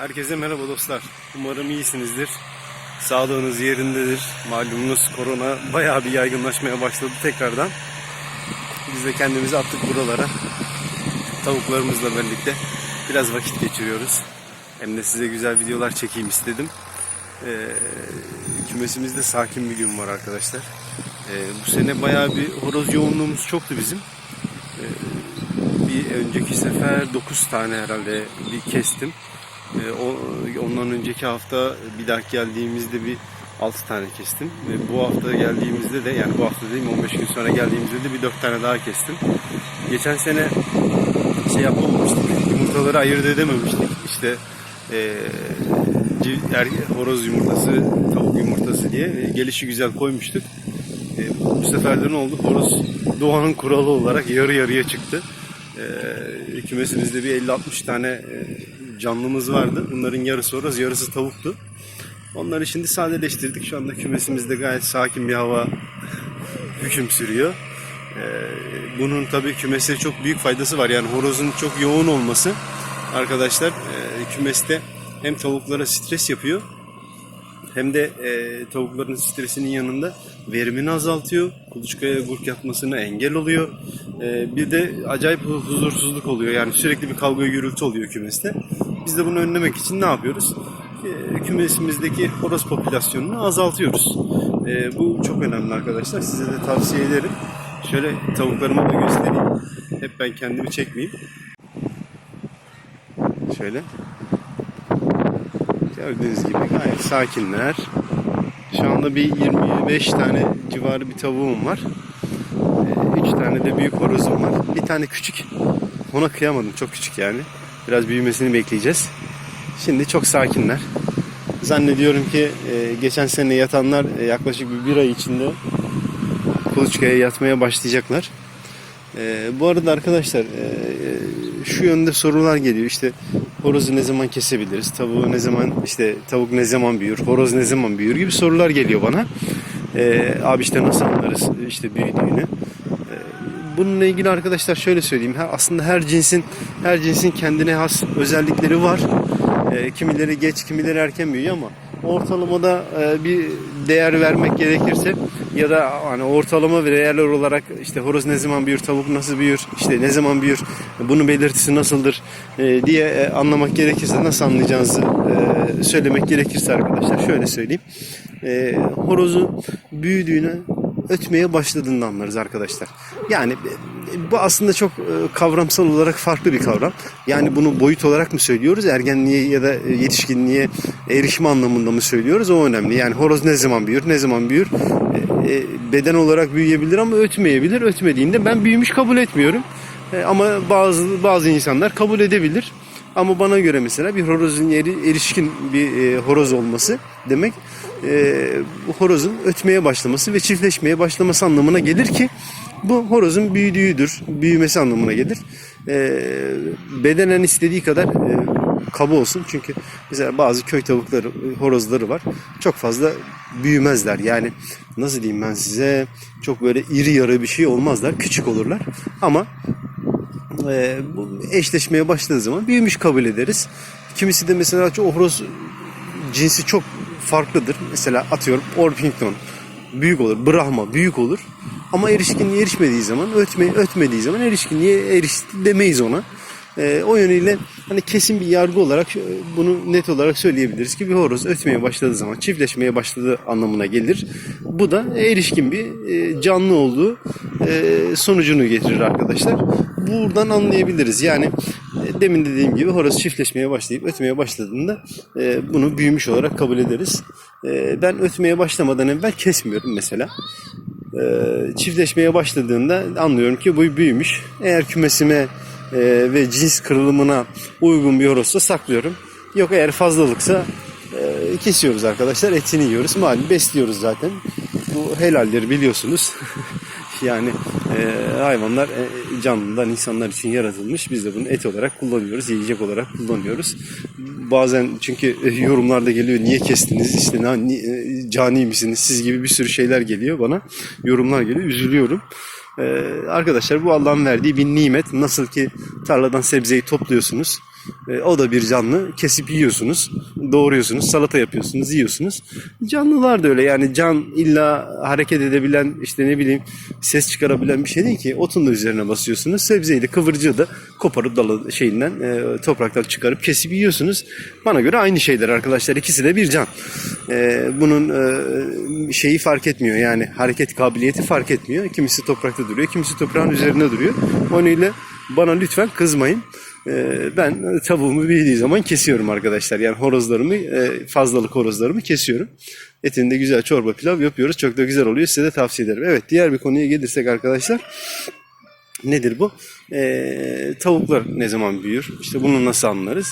Herkese merhaba dostlar. Umarım iyisinizdir. Sağlığınız yerindedir. Malumunuz korona bayağı bir yaygınlaşmaya başladı tekrardan. Biz de kendimizi attık buralara. Tavuklarımızla birlikte biraz vakit geçiriyoruz. Hem de size güzel videolar çekeyim istedim. Ee, kümesimizde sakin bir gün var arkadaşlar. Ee, bu sene bayağı bir horoz yoğunluğumuz çoktu bizim. Bir önceki sefer 9 tane herhalde bir kestim. Ee, ondan önceki hafta bir daha geldiğimizde bir 6 tane kestim. Ve bu hafta geldiğimizde de yani bu hafta değil 15 gün sonra geldiğimizde de bir 4 tane daha kestim. Geçen sene şey yapamamıştık. Yumurtaları ayırt edememiştik. İşte civ- er- horoz yumurtası, tavuk yumurtası diye e, gelişi güzel koymuştuk. E, bu sefer de ne oldu? Horoz doğanın kuralı olarak yarı yarıya çıktı. E, kümesimizde bir 50-60 tane e, canlımız vardı. Bunların yarısı horoz, yarısı tavuktu. Onları şimdi sadeleştirdik. Şu anda kümesimizde gayet sakin bir hava hüküm sürüyor. E, bunun tabii kümese çok büyük faydası var. Yani horozun çok yoğun olması arkadaşlar e, kümeste hem tavuklara stres yapıyor hem de e, tavukların stresinin yanında verimini azaltıyor. Kuluçkaya gurk yapmasına engel oluyor. E, bir de acayip hu- huzursuzluk oluyor. Yani sürekli bir kavga gürültü oluyor kümeste. Biz de bunu önlemek için ne yapıyoruz? E, kümesimizdeki horoz popülasyonunu azaltıyoruz. E, bu çok önemli arkadaşlar. Size de tavsiye ederim. Şöyle tavuklarımı da göstereyim. Hep ben kendimi çekmeyeyim. Şöyle. Gördüğünüz gibi gayet sakinler. Şu anda bir 25 tane civarı bir tavuğum var. 3 tane de büyük horozum var. Bir tane küçük. Ona kıyamadım. Çok küçük yani. Biraz büyümesini bekleyeceğiz. Şimdi çok sakinler. Zannediyorum ki e, geçen sene yatanlar e, yaklaşık bir, ay içinde kuluçkaya yatmaya başlayacaklar. E, bu arada arkadaşlar e, şu yönde sorular geliyor. İşte horozu ne zaman kesebiliriz? Tavuğu ne zaman işte tavuk ne zaman büyür? Horoz ne zaman büyür gibi sorular geliyor bana. E, abi işte nasıl anlarız işte büyüdüğünü? Bununla ilgili arkadaşlar şöyle söyleyeyim. Aslında her cinsin her cinsin kendine has özellikleri var. E, kimileri geç, kimileri erken büyüyor ama ortalamada e, bir değer vermek gerekirse ya da hani ortalama ve değerler olarak işte horoz ne zaman büyür, tavuk nasıl büyür, işte ne zaman büyür, bunun belirtisi nasıldır e, diye e, anlamak gerekirse nasıl anlayacağınızı e, söylemek gerekirse arkadaşlar şöyle söyleyeyim. Horozun büyüdüğünü ötmeye başladığında anlarız arkadaşlar. Yani e, bu aslında çok e, kavramsal olarak farklı bir kavram. Yani bunu boyut olarak mı söylüyoruz? Ergenliğe ya da e, yetişkinliğe erişme anlamında mı söylüyoruz? O önemli. Yani horoz ne zaman büyür? Ne zaman büyür? Beden olarak büyüyebilir ama ötmeyebilir. Ötmediğinde ben büyümüş kabul etmiyorum. Ama bazı bazı insanlar kabul edebilir. Ama bana göre mesela bir horozun eri, erişkin bir horoz olması demek e, horozun ötmeye başlaması ve çiftleşmeye başlaması anlamına gelir ki bu horozun büyüdüğüdür, büyümesi anlamına gelir. E, bedenen istediği kadar e, kaba olsun çünkü mesela bazı köy tavukları, horozları var. Çok fazla büyümezler. Yani nasıl diyeyim ben size çok böyle iri yarı bir şey olmazlar. Küçük olurlar. Ama e, eşleşmeye başladığı zaman büyümüş kabul ederiz. Kimisi de mesela çok horoz cinsi çok farklıdır. Mesela atıyorum Orpington büyük olur, Brahma büyük olur. Ama erişkinliğe erişmediği zaman, ötme, ötmediği zaman erişkinliğe erişti demeyiz ona. E, o yönüyle hani kesin bir yargı olarak e, bunu net olarak söyleyebiliriz ki bir horoz ötmeye başladığı zaman çiftleşmeye başladığı anlamına gelir. Bu da erişkin bir e, canlı olduğu e, sonucunu getirir arkadaşlar. Buradan anlayabiliriz. Yani e, demin dediğim gibi horoz çiftleşmeye başlayıp ötmeye başladığında e, bunu büyümüş olarak kabul ederiz. E, ben ötmeye başlamadan evvel kesmiyorum mesela. E, çiftleşmeye başladığında anlıyorum ki bu büyümüş. Eğer kümesime e, ve cins kırılımına uygun bir horozsa saklıyorum. Yok eğer fazlalıksa e, kesiyoruz arkadaşlar. Etini yiyoruz. Malum besliyoruz zaten. Bu helaldir biliyorsunuz. yani e, hayvanlar e, canlıdan insanlar için yaratılmış. Biz de bunu et olarak kullanıyoruz. Yiyecek olarak kullanıyoruz. Bazen çünkü e, yorumlarda geliyor niye kestiniz işte ne, ni- e, cani misiniz siz gibi bir sürü şeyler geliyor bana. Yorumlar geliyor. Üzülüyorum. Ee, arkadaşlar bu Allah'ın verdiği bir nimet. Nasıl ki tarladan sebzeyi topluyorsunuz. E, o da bir canlı. Kesip yiyorsunuz, doğruyorsunuz, salata yapıyorsunuz, yiyorsunuz. Canlılar da öyle yani can illa hareket edebilen işte ne bileyim ses çıkarabilen bir şey değil ki. Otun da üzerine basıyorsunuz. Sebzeyi de kıvırcığı da koparıp dalı şeyinden e, topraktan çıkarıp kesip yiyorsunuz. Bana göre aynı şeyler arkadaşlar. İkisi de bir can. E, bunun şeyi fark etmiyor yani hareket kabiliyeti fark etmiyor. Kimisi toprakta duruyor, kimisi toprağın üzerinde duruyor. Onun ile bana lütfen kızmayın. Ee, Ben tavuğumu bildiği zaman kesiyorum arkadaşlar. Yani horozlarımı, e, fazlalık horozlarımı kesiyorum. Etinde güzel çorba pilav yapıyoruz. Çok da güzel oluyor. Size de tavsiye ederim. Evet diğer bir konuya gelirsek arkadaşlar. Nedir bu? Ee, tavuklar ne zaman büyür? İşte bunu nasıl anlarız?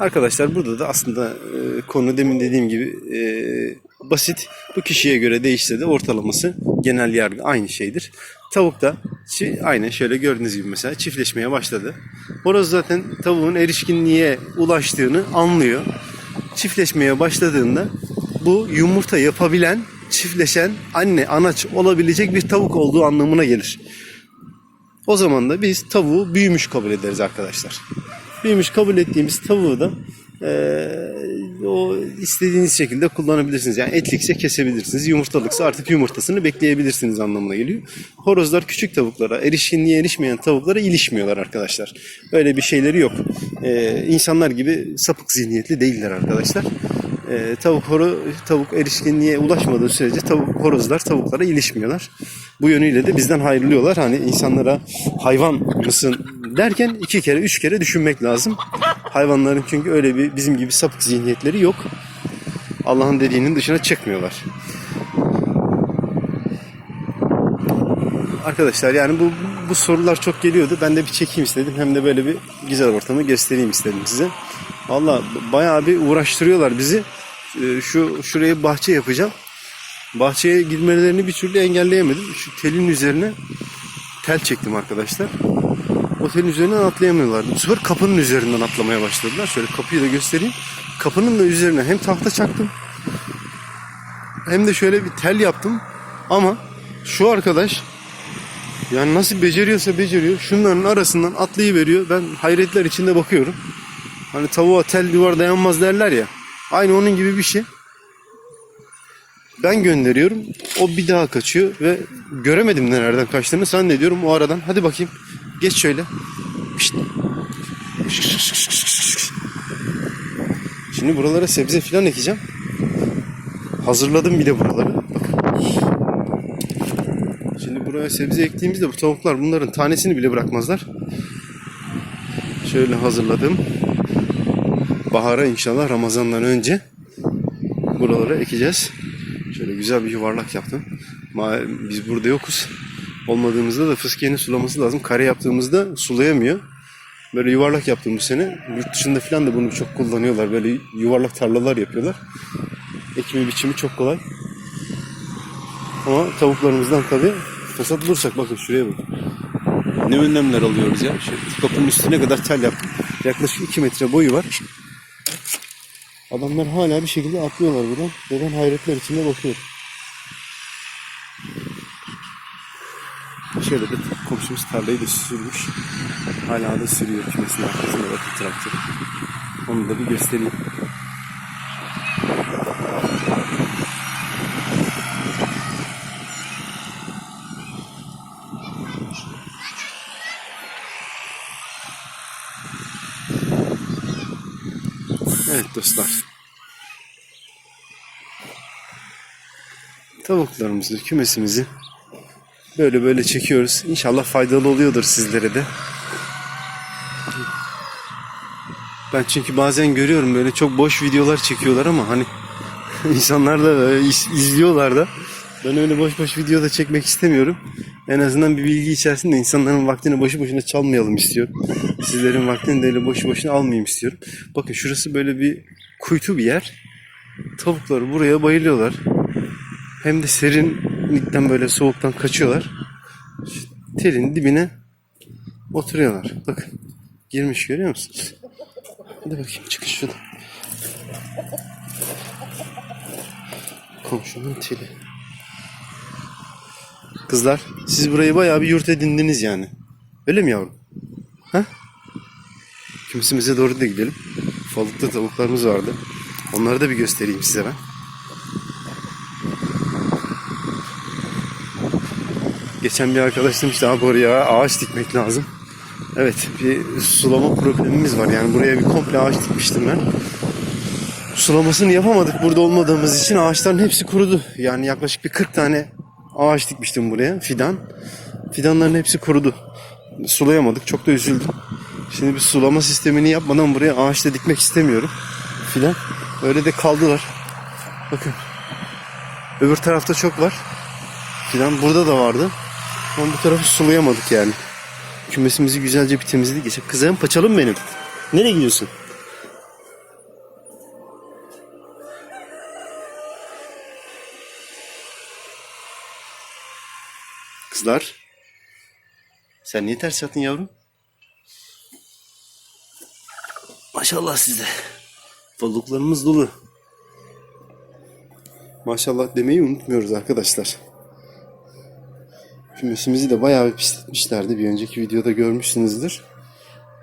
Arkadaşlar burada da aslında e, konu demin dediğim gibi e, basit. Bu kişiye göre değişse de ortalaması genel yargı aynı şeydir. Tavuk da aynen şöyle gördüğünüz gibi mesela çiftleşmeye başladı. Horoz zaten tavuğun erişkinliğe ulaştığını anlıyor. Çiftleşmeye başladığında bu yumurta yapabilen, çiftleşen anne, anaç olabilecek bir tavuk olduğu anlamına gelir. O zaman da biz tavuğu büyümüş kabul ederiz arkadaşlar. Büyümüş kabul ettiğimiz tavuğu da eee, o istediğiniz şekilde kullanabilirsiniz. Yani etlikse kesebilirsiniz. Yumurtalıksa artık yumurtasını bekleyebilirsiniz anlamına geliyor. Horozlar küçük tavuklara, erişkinliğe erişmeyen tavuklara ilişmiyorlar arkadaşlar. Öyle bir şeyleri yok. Eee insanlar gibi sapık zihniyetli değiller arkadaşlar. Eee, tavuk horo, tavuk erişkinliğe ulaşmadığı sürece tavuk horozlar tavuklara ilişmiyorlar. Bu yönüyle de bizden hayrılıyorlar. Hani insanlara hayvan mısın derken iki kere üç kere düşünmek lazım. Hayvanların çünkü öyle bir bizim gibi sapık zihniyetleri yok. Allah'ın dediğinin dışına çıkmıyorlar. Arkadaşlar yani bu bu sorular çok geliyordu. Ben de bir çekeyim istedim. Hem de böyle bir güzel ortamı göstereyim istedim size. Valla bayağı bir uğraştırıyorlar bizi. Ee, Şu şuraya bahçe yapacağım. Bahçeye girmelerini bir türlü engelleyemedim. Şu telin üzerine tel çektim arkadaşlar. O telin üzerinden atlayamıyorlardı. Bu sefer kapının üzerinden atlamaya başladılar. Şöyle kapıyı da göstereyim. Kapının da üzerine hem tahta çaktım hem de şöyle bir tel yaptım. Ama şu arkadaş yani nasıl beceriyorsa beceriyor. Şunların arasından atlayıveriyor. Ben hayretler içinde bakıyorum. Hani tavuğa tel duvar dayanmaz derler ya. Aynı onun gibi bir şey. Ben gönderiyorum. O bir daha kaçıyor ve göremedim de nereden kaçtığını zannediyorum o aradan. Hadi bakayım. Geç şöyle. Şimdi buralara sebze falan ekeceğim. Hazırladım bile buraları. Şimdi buraya sebze ektiğimizde bu tavuklar bunların tanesini bile bırakmazlar. Şöyle hazırladım. Bahara inşallah Ramazan'dan önce buralara ekeceğiz. Şöyle güzel bir yuvarlak yaptım. Biz burada yokuz. Olmadığımızda da fıskiyenin sulaması lazım. Kare yaptığımızda sulayamıyor. Böyle yuvarlak yaptım bu sene. Yurt dışında falan da bunu çok kullanıyorlar. Böyle yuvarlak tarlalar yapıyorlar. Ekimi biçimi çok kolay. Ama tavuklarımızdan tabii fırsat bulursak bakın şuraya bakın. Ne önlemler alıyoruz ya. Şöyle kapının üstüne kadar tel yaptım. Yaklaşık 2 metre boyu var. Adamlar hala bir şekilde atlıyorlar buradan. Ve ben hayretler içinde bakıyorum. Şöyle de komşumuz tarlayı da sürmüş. Hala da sürüyor kümesinin arkasında bakın traktörü. Onu da bir göstereyim. Evet dostlar. Tavuklarımızı, kümesimizi böyle böyle çekiyoruz. İnşallah faydalı oluyordur sizlere de. Ben çünkü bazen görüyorum böyle çok boş videolar çekiyorlar ama hani insanlar da izliyorlar da. Ben öyle boş boş video da çekmek istemiyorum. En azından bir bilgi içerisinde insanların vaktini boşu boşuna çalmayalım istiyorum. Sizlerin vaktini de öyle boşu boşuna almayayım istiyorum. Bakın şurası böyle bir kuytu bir yer. Tavuklar buraya bayılıyorlar. Hem de serinlikten böyle soğuktan kaçıyorlar. Şu telin dibine oturuyorlar. Bakın girmiş görüyor musunuz? Hadi bakayım çıkın şuradan. Komşunun teli. Kızlar siz burayı bayağı bir yurt edindiniz yani. Öyle mi yavrum? Ha? Kümesimize doğru da gidelim. Balıkta tavuklarımız vardı. Onları da bir göstereyim size ben. Geçen bir arkadaş demişti abi oraya ağaç dikmek lazım. Evet bir sulama problemimiz var. Yani buraya bir komple ağaç dikmiştim ben. Sulamasını yapamadık burada olmadığımız için ağaçların hepsi kurudu. Yani yaklaşık bir 40 tane ağaç dikmiştim buraya fidan. Fidanların hepsi kurudu. Sulayamadık çok da üzüldüm. Şimdi bir sulama sistemini yapmadan buraya ağaç da dikmek istemiyorum. Filan. Öyle de kaldılar. Bakın. Öbür tarafta çok var. Fidan burada da vardı. Ama bu tarafı sulayamadık yani. Kümesimizi güzelce bir temizledik. Geçen kızım paçalım benim. Nereye gidiyorsun? Kızlar. Sen niye ters yattın yavrum? Maşallah size. Balıklarımız dolu. Maşallah demeyi unutmuyoruz arkadaşlar. Kümesimizi de bayağı bir pisletmişlerdi. Bir önceki videoda görmüşsünüzdür.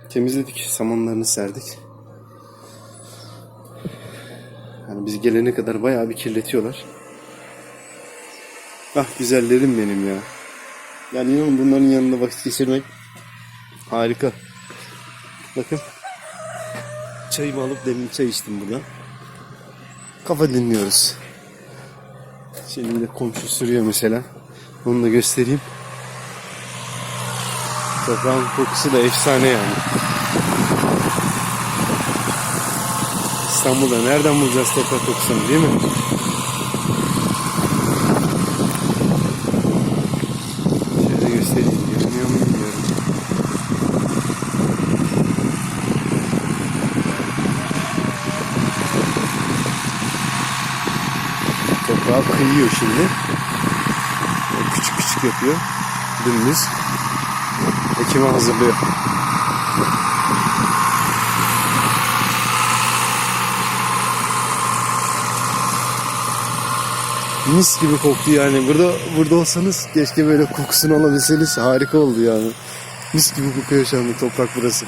Temizledik. Samanlarını serdik. Yani biz gelene kadar bayağı bir kirletiyorlar. Ah güzellerim benim ya. Yani inanın bunların yanında vakit geçirmek harika. Bakın. Çayımı alıp demli çay içtim burada. Kafa dinliyoruz. Şimdi de komşu sürüyor mesela. Onu da göstereyim. Toprağın kokusu da efsane yani. İstanbul'da nereden bulacağız toprak kokusunu değil mi? Şöyle göstereyim. Görünüyor mu bilmiyorum. Toprağı kıyıyor şimdi. Küçük yapıyor. Dümdüz. Ekime hazırlıyor. Mis gibi koktu yani. Burada burada olsanız keşke böyle kokusunu alabilseniz harika oldu yani. Mis gibi kokuyor şu anda toprak burası.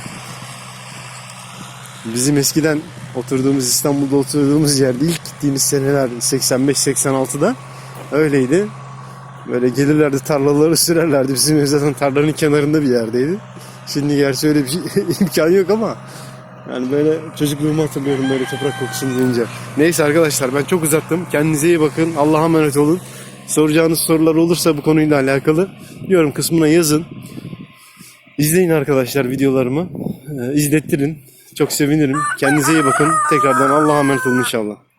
Bizim eskiden oturduğumuz İstanbul'da oturduğumuz yerde ilk gittiğimiz seneler 85-86'da öyleydi. Böyle gelirlerdi tarlaları sürerlerdi. Bizim ev zaten tarlanın kenarında bir yerdeydi. Şimdi gerçi öyle bir şey, imkan yok ama yani böyle çocukluğumu hatırlıyorum böyle toprak kokusunu duyunca. Neyse arkadaşlar ben çok uzattım. Kendinize iyi bakın. Allah'a emanet olun. Soracağınız sorular olursa bu konuyla alakalı yorum kısmına yazın. İzleyin arkadaşlar videolarımı. Ee, izlettirin. Çok sevinirim. Kendinize iyi bakın. Tekrardan Allah'a emanet olun inşallah.